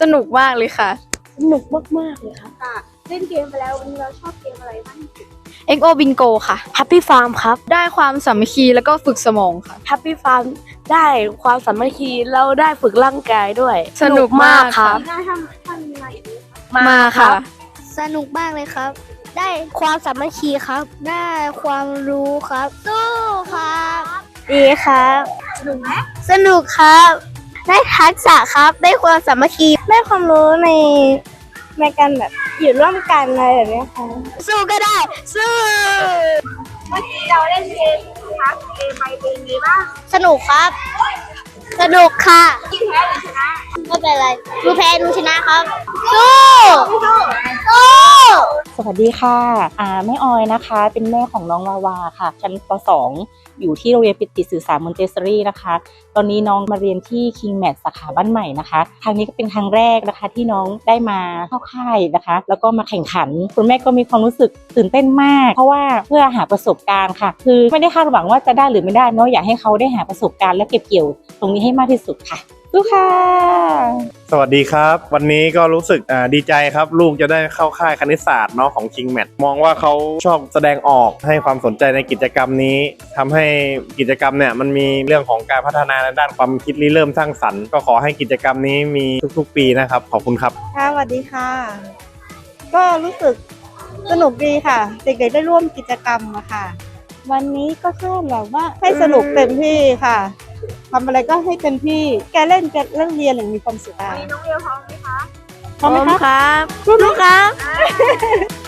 สนุกมากเลยค่ะ สนุกมากๆเลยครับค่ะเล่นเกมไปแล้ววันนี้เราชอบเกมอะไรบ้างที่สุด XO Bingo ค่ะ Happy Farm ครับ ได้ความสามัคคีแล้วก็ฝึกสมองค่ะ Happy Farm ได้ความสามัคคีเราได้ฝึกร่างกายด้วย สนุกมากครับหน้าถ้าถ้ามีมาอีกไหมคะมาค่ะ สนุกมากเลยครับ ได้ความสามัคคีครับ ได้ความรู้ครับสู้ครับ ดีครับ สนุกไหมสนุกครับ ได้ทักษะครับ ได้ความสามัคคีได้ความรู้ในในการแบบอยู่ร่วมกันอะไรแบบนี้ค่ะสู้ก็ได้ สู้เมื่อกี้เราเล่นเกมนะคะเกมไปเป็นยังไงบ้างสนุกครับ สนุกค่ะที่แพ้หรือชนะไม่เป็นไรดูแพ้ดูชนะครับ สู้สู้ สวัสดีค่ะอ่าแม่ออยนะคะ เป็นแม่ของน้องวาวาค่ะ ชั้นป .2 อยู่ที่โรงเรียนปิติสื่อสารมอนเตสซอรี่นะคะ ตอนนี้น้องมาเรียนที่ King m a t สาขาบ้านใหม่นะคะ ครั้งนี้ก็เป็นครั้งแรกนะคะที่น้องได้มาเข้าค่ายนะคะ แล้วก็มาแข่งขัน คุณแม่ก็มีความรู้สึกตื่นเต้นมาก เพราะว่าเพื่อหาประสบการณ์ค่ะ คือไม่ได้คาดหวังว่าจะได้หรือไม่ได้เนาะอยากให้เขาได้หาประสบการณ์และเก็บเกี่ยวตรงนี้ให้มากที่สุดค่ะสู้ค่ะ สวัสดีครับ วันนี้ก็รู้สึกอ่าดีใจครับ ลูกจะได้เข้าค่ายคณิตศาสตร์เนาะของ King m a t มองว่าเขาชอบแสดงออกให้ความสนใจในกิจกรรมนี้ทำให้กิจกรรมเนี่ยมันมีเรื่องของการพัฒนาในด้านความคิดริเริ่มสร้างสรรค์ก็ขอให้กิจกรรมนี้มีทุกๆ ปีนะครับ ขอบคุณครับค่ะสวัสดีค่ะ ก็รู้สึกสนุกดีค่ะ เด็กๆได้ร่วมกิจกรรมอะค่ะ วันนี้ก็คาดหวังว่าให้สนุกเต็มที่ค่ะ ทำอะไรก็ให้เต็มที่ แกเล่นแกเล่นเรียนอย่างมีความสุขค่ะวันนี้น้องเรียวพร้อมไหมคะพร้อมไหมคะครับพร้อมครับ